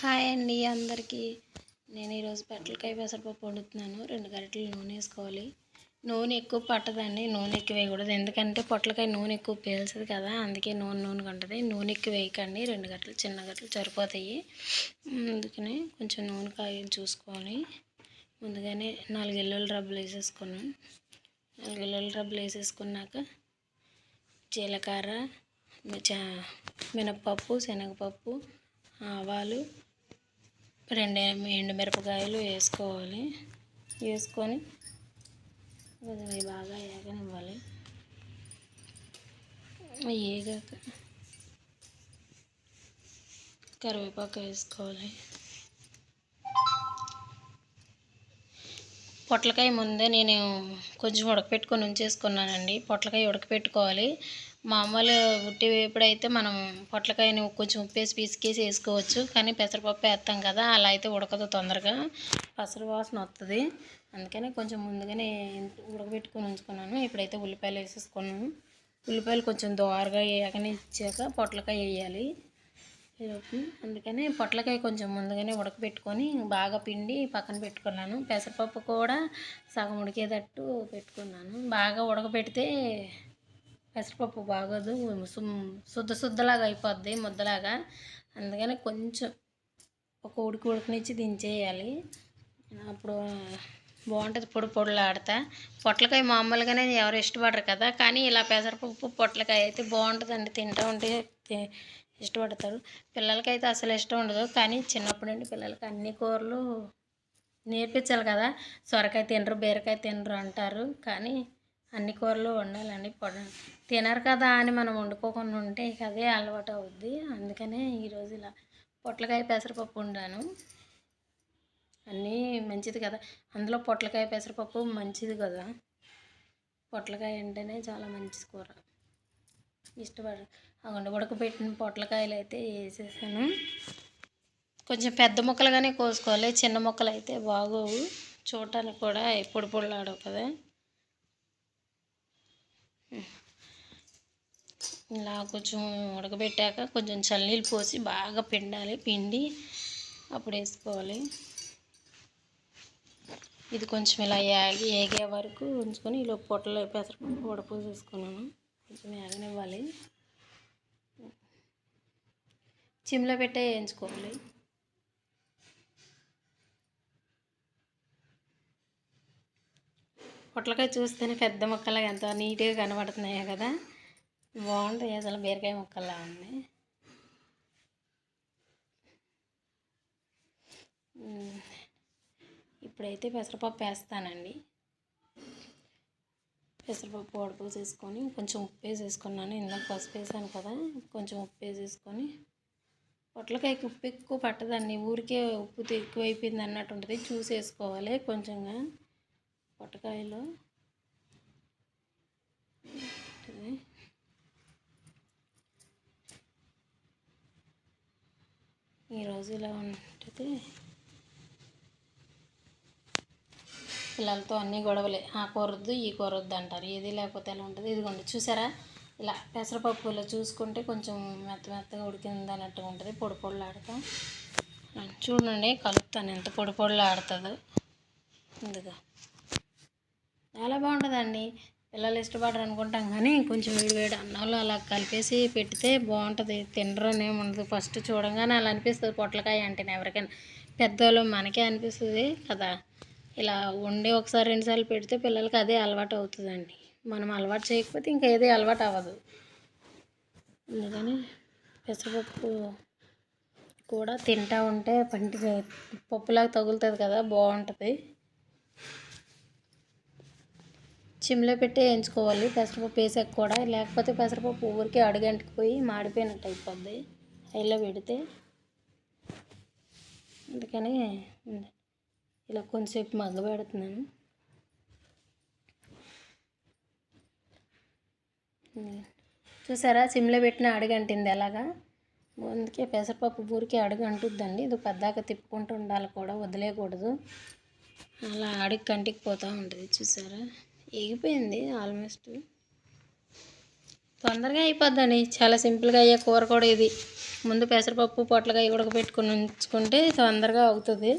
Hi అండి అందరికీ. నేను ఈరోజు పెట్లకాయ పెసరపప్పు వండుతున్నాను. రెండు గరిటలు నూనె వేసుకోవాలి. నూనె ఎక్కువ పట్టదండి. నూనె ఎక్కువ వేయకూడదు. ఎందుకంటే పొట్లకాయ నూనె ఎక్కువ పీల్చదు కదా. అందుకే నూనె నూనె ఉంటుంది. నూనె ఎక్కువ వేయకండి. రెండు గంటలు చిన్న గంటలు సరిపోతాయి. అందుకని కొంచెం నూనె కాయ చూసుకొని ముందుగానే నాలుగు ఎల్లుల్లి రబ్బలు వేసేసుకున్నాను నాలుగు ఎల్లుల్లి రబ్బలు వేసేసుకున్నాక జీలకర్ర మినప్పప్పు శనగపప్పు ఆవాలు రెండు ఎండుమిరపకాయలు వేసుకోవాలి. వేసుకొని అవి బాగా వేగనివ్వాలి అవి వేగాక కరివేపాకు వేసుకోవాలి. పొట్లకాయ ముందే నేను కొంచెం ఉడకపెట్టుకొని ఉంచేసుకున్నానండి. పొట్లకాయ ఉడకపెట్టుకోవాలి. మామూలు ఉట్టి వేపుడైతే మనం పొట్లకాయని కొంచెం ఉప్పేసి పిసికేసి వేసుకోవచ్చు. కానీ పెసరపప్పు వేస్తాం కదా అలా అయితే ఉడకదు తొందరగా. పసరు వాసన వస్తుంది అందుకని కొంచెం ముందుగానే ఉడకబెట్టుకొని ఉంచుకున్నాను. ఇప్పుడైతే ఉల్లిపాయలు వేసేసుకున్నాను. ఉల్లిపాయలు కొంచెం దోరగా వేగనిచ్చాక పొట్లకాయ వేయాలి. అందుకని పొట్లకాయ కొంచెం ముందుగానే ఉడకబెట్టుకొని బాగా పిండి పక్కన పెట్టుకున్నాను. పెసరపప్పు కూడా సగం ఉడికేటట్టు పెట్టుకున్నాను. బాగా ఉడకబెడితే పెసరపప్పు బాగోదు శుద్ధ శుద్ధలాగా అయిపోద్ది ముద్దలాగా. అందుకని కొంచెం ఒక ఉడికి ఉడికినిచ్చి దించేయాలి. అప్పుడు బాగుంటుంది పొడి పొడిలాడతా పొట్లకాయ మామూలుగానే ఎవరు ఇష్టపడరు కదా కానీ ఇలా పెసరపప్పు పొట్లకాయ అయితే బాగుంటుందండి. తింటూ ఉంటే ఇష్టపడతారు. పిల్లలకైతే అసలు ఇష్టం ఉండదు కానీ చిన్నప్పటి నుండి పిల్లలకి అన్ని కూరలు నేర్పించాలి కదా. సొరకాయ తినరు బీరకాయ తినరు అంటారు కానీ అన్ని కూరలు వండాలండి. పొడ తినరు కదా అని మనం వండుకోకుండా ఉంటే ఇక అదే అలవాటు అవుద్ది. అందుకనే ఈరోజు ఇలా పొట్లకాయ పెసరపప్పు వండాను. అన్నీ మంచిది కదా. అందులో పొట్లకాయ పెసరపప్పు మంచిది కదా. పొట్లకాయ అంటేనే చాలా మంచి కూర. ఇష్టపడ అవ్వండి ఉడకబెట్టిన పొట్లకాయలు అయితే వేసేసాను. కొంచెం పెద్ద ముక్కలుగానే కోసుకోవాలి. చిన్న ముక్కలు అయితే బాగోవు. చూడటానికి కూడా పొడి పొడిలాడవు కదా. ఇలా కొంచెం ఉడకబెట్టాక కొంచెం చల్లనీళ్ళు పోసి బాగా పిండాలి పిండి అప్పుడు వేసుకోవాలి. ఇది కొంచెం ఇలా ఏగి ఏగే వరకు ఉంచుకొని ఇలా పొట్టలో పెసరపప్పు ఉడపోసేసుకున్నాను కొంచెం ఏగనివ్వాలి చిమ్లో పెట్టే వేయించుకోవాలి. పొట్లకాయ చూస్తేనే పెద్ద ముక్కలు ఎంత నీట్గా కనబడుతున్నాయో కదా. బాగుంటాయి అసలు బీరకాయ ముక్కల్లా ఉంది ఇప్పుడైతే పెసరపప్పు వేస్తానండి. పెసరపప్పు ఉడపోసేసుకొని కొంచెం ఉప్పు వేసేసుకున్నాను. ఇందాక పసుపు వేసాను కదా కొంచెం ఉప్పు వేసేసుకొని. పొట్లకాయకి ఉప్పు ఎక్కువ పట్టదండి. ఊరికే ఉప్పు ఎక్కువ అయిపోయింది అన్నట్టు ఉంటుంది. చూసేసుకోవాలి కొంచెంగా. పొట్టకాయలో ఈరోజు ఇలా ఉంటుంది. పిల్లలతో అన్నీ గొడవలే. ఆ కూరొద్దు ఈ కూరొద్దు అంటారు. ఏది లేకపోతే ఎలా ఉంటుంది? ఇదిగోండి చూసారా? ఇలా పెసరపప్పులో చూసుకుంటే కొంచెం మెత్త మెత్తగా ఉడికింది అన్నట్టుగా ఉంటుంది. పొడి ఆడతాం. చూడండి కలుపుతాను. ఎంత పొడి ఆడుతుందో. ఇందుగా. చాలా బాగుంటుందండి. పిల్లలు ఇష్టపడరు అనుకుంటాం కానీ కొంచెం వేడి వేడి అన్నంలో అలా కలిపేసి పెడితే బాగుంటుంది. తినరని ఉండదు ఫస్ట్ చూడంగానే అలా అనిపిస్తుంది. పొట్లకాయ అంటే ఎవరికైనా పెద్దవాళ్ళు మనకే అనిపిస్తుంది కదా. ఇలా వండి ఒకసారి రెండుసార్లు పెడితే పిల్లలకి అదే అలవాటు అవుతుందండి. మనం అలవాటు చేయకపోతే ఇంకా ఏదీ అలవాటు అవ్వదు. అందుకని పెసరపప్పు కూడా తింటా ఉంటే పంటి పప్పులాగా తగులుతుంది కదా బాగుంటుంది. చిమ్లో పెట్టి వేయించుకోవాలి. పెసరపప్పు వేసాక కూడా. లేకపోతే పెసరపప్పు ఊరికే అడుగంటికి పోయి మాడిపోయినట్టు అయిపోద్ది. హైలో పెడితే. అందుకని ఇలా కొంచెంసేపు మగ్గబెడుతున్నాను చూసారా? సిమ్లో పెట్టిన అడుగంటింది ఎలాగా? అందుకే పెసరపప్పు ఊరికే అడుగు అంటుద్దండి ఇది పెద్దాక తిప్పుకుంటూ ఉండాలి కూడా. వదిలేయకూడదు. అలా అడుగు కంటికి పోతూ ఉంటుంది. చూసారా? ఎగిపోయింది ఆల్మోస్ట్. తొందరగా అయిపోద్దండి చాలా సింపుల్గా అయ్యే కూర కూడా ఇది. ముందు పెసరపప్పు పొట్లకాయ ఉడకబెట్టుకుని ఉంచుకుంటే తొందరగా అవుతుంది.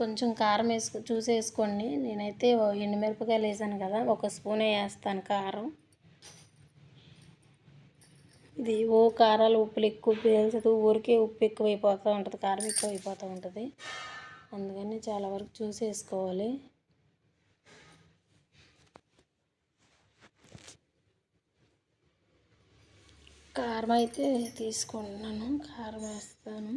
కొంచెం కారం వేసుకు చూసి వేసుకోండి నేనైతే ఎండుమిరపకాయలు వేసాను కదా ఒక స్పూనే వేస్తాను కారం. ఇది ఓ కారాలు ఉప్పులు ఎక్కువ పీల్చదు. ఊరికే ఉప్పు ఎక్కువ అయిపోతూ ఉంటుంది కారం ఎక్కువ అయిపోతూ ఉంటుంది. అందుకని చాలా వరకు చూసి వేసుకోవాలి కారం అయితే తీసుకుంటున్నాను. కారం వేస్తాను.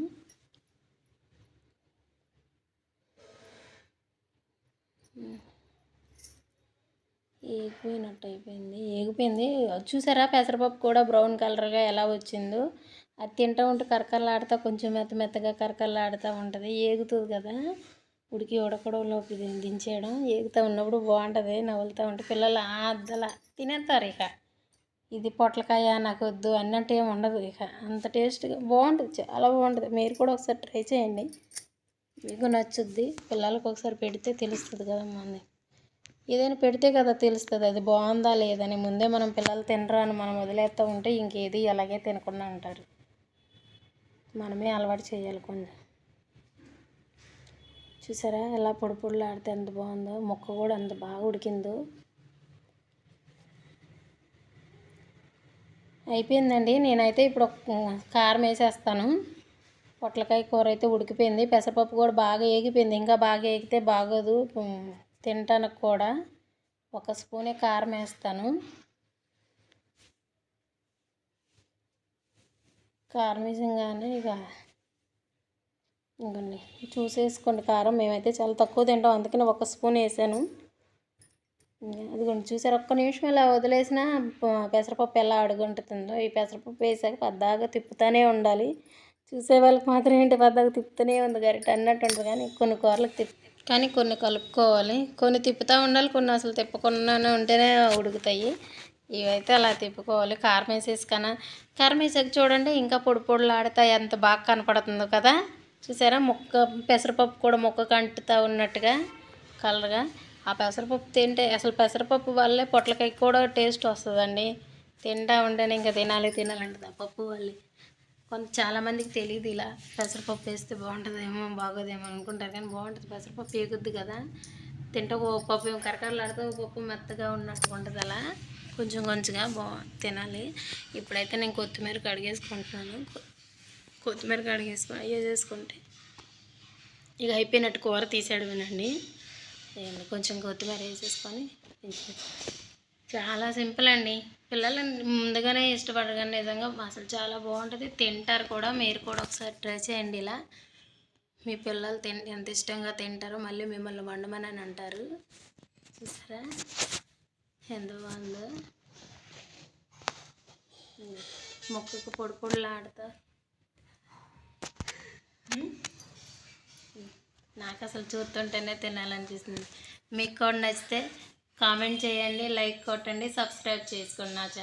ఏగిపోయినట్టు అయిపోయింది. ఏగిపోయింది. చూసారా? పెసరపప్పు కూడా బ్రౌన్ కలర్గా ఎలా వచ్చిందో. అది తింటూ ఉంటే కరకరలాడుతూ కొంచెం మెత్త మెత్తగా కరకరలాడుతూ ఉంటుంది. ఏగుతుంది కదా. ఉడికి ఉడకడంలోకి దించేయడం. ఏగుతూ ఉన్నప్పుడు బాగుంటుంది నవ్వులుతూ ఉంటే పిల్లలు ఆ అద్దలా తినేస్తారు ఇక. ఇది పొట్లకాయ నాకు వద్దు అన్నట్టు ఏమి ఉండదు ఇక. అంత టేస్ట్గా బాగుంటుంది చాలా బాగుంటుంది. మీరు కూడా ఒకసారి ట్రై చేయండి. మీకు నచ్చుద్ది. పిల్లలకు ఒకసారి పెడితే తెలుస్తుంది కదా మంది. ఏదైనా పెడితే కదా తెలుస్తుంది. అది బాగుందా లేదని ముందే మనం పిల్లలు తినరు అని మనం వదిలేస్తూ ఉంటే ఇంకేది అలాగే తినకుండా ఉంటారు. మనమే అలవాటు చేయాలి కొంచెం. చూసారా ఎలా పొడి పొడిలాడితే ఎంత బాగుందో? ముక్క కూడా అంత బాగా ఉడికిందో. అయిపోయిందండి. నేనైతే ఇప్పుడు కారం వేసేస్తాను. పొట్లకాయ కూర అయితే ఉడికిపోయింది. పెసరపప్పు కూడా బాగా ఏగిపోయింది. ఇంకా బాగా ఏగితే బాగోదు. తినటానికి కూడా ఒక స్పూనే కారం వేస్తాను. కారం వేసంగానే ఇక ఇంకండి చూసేసుకోండి కారం. మేమైతే చాలా తక్కువ తింటాం. అందుకని ఒక స్పూన్ వేసాను. అదిగోండి చూసారు? ఒక్క నిమిషం ఇలా వదిలేసిన పెసరపప్పు ఎలా అడుగుంటుందో ఈ పెసరపప్పు వేసాక పద్దాగా తిప్పుతూనే ఉండాలి. చూసే వాళ్ళకి మాత్రం ఏంటి పద్దాగా తిప్పుతూనే ఉంది గరిట అన్నట్టు ఉంటుంది. కానీ కొన్ని కూరలకు తిప్పి కానీ కొన్ని కలుపుకోవాలి. కొన్ని తిప్పుతూ ఉండాలి కొన్ని అసలు తిప్పకుండానే ఉంటేనే ఉడుకుతాయి. ఇవైతే అలా తిప్పుకోవాలి. కారం వేసేసి కన్నా కారం వేసాక చూడండి ఇంకా పొడి పొడులాడుతాయి. ఎంత బాగా కనపడుతుందో కదా. చూసారా? ముక్క పెసరపప్పు కూడా ముక్క అంటుతూ ఉన్నట్టుగా కలర్గా ఆ పెసరపప్పు తింటే అసలు పెసరపప్పు వల్లే పొట్లకాయ కూడా టేస్ట్ వస్తుందండి. తింటా ఉంటేనే ఇంకా తినాలి తినాలంటే పప్పు వల్లే. కొంత చాలామందికి తెలియదు ఇలా. పెసరపప్పు వేస్తే బాగుంటుందేమో బాగోదేమో అనుకుంటారు కానీ బాగుంటుంది. పెసరపప్పు ఏగుద్ది కదా. తింటే ఓ పప్పు ఏమో ఓ పప్పు మెత్తగా ఉన్నట్టు ఉంటుంది అలా కొంచెం కొంచెంగా బా తినాలి. ఇప్పుడైతే నేను కొత్తిమీర కడిగేసుకుంటున్నాను. కొత్తిమీర కడిగేసుకొని అయ్యే చేసుకుంటే. ఇక అయిపోయినట్టు కూర తీసేయడమేనండి వినండి. కొంచెం కొత్తిమీర వేసేసుకొని చాలా సింపుల్ అండి. పిల్లలు ముందుగానే ఇష్టపడరు కానీ నిజంగా అసలు చాలా బాగుంటుంది. తింటారు కూడా మీరు కూడా ఒకసారి ట్రై చేయండి ఇలా. మీ పిల్లలు తిన్ ఎంత ఇష్టంగా తింటారో మళ్ళీ మిమ్మల్ని వండమని అని అంటారు. చూసారా? ఎంత బాగుందో. మొక్కకు పొడి పొడిలాడుతా నాకు అసలు చూస్తుంటేనే తినాలనిపిస్తుంది. మీకు కూడా నచ్చితే కామెంట్ చేయండి లైక్ కొట్టండి సబ్స్క్రైబ్ చేసుకోండి నా ఛానల్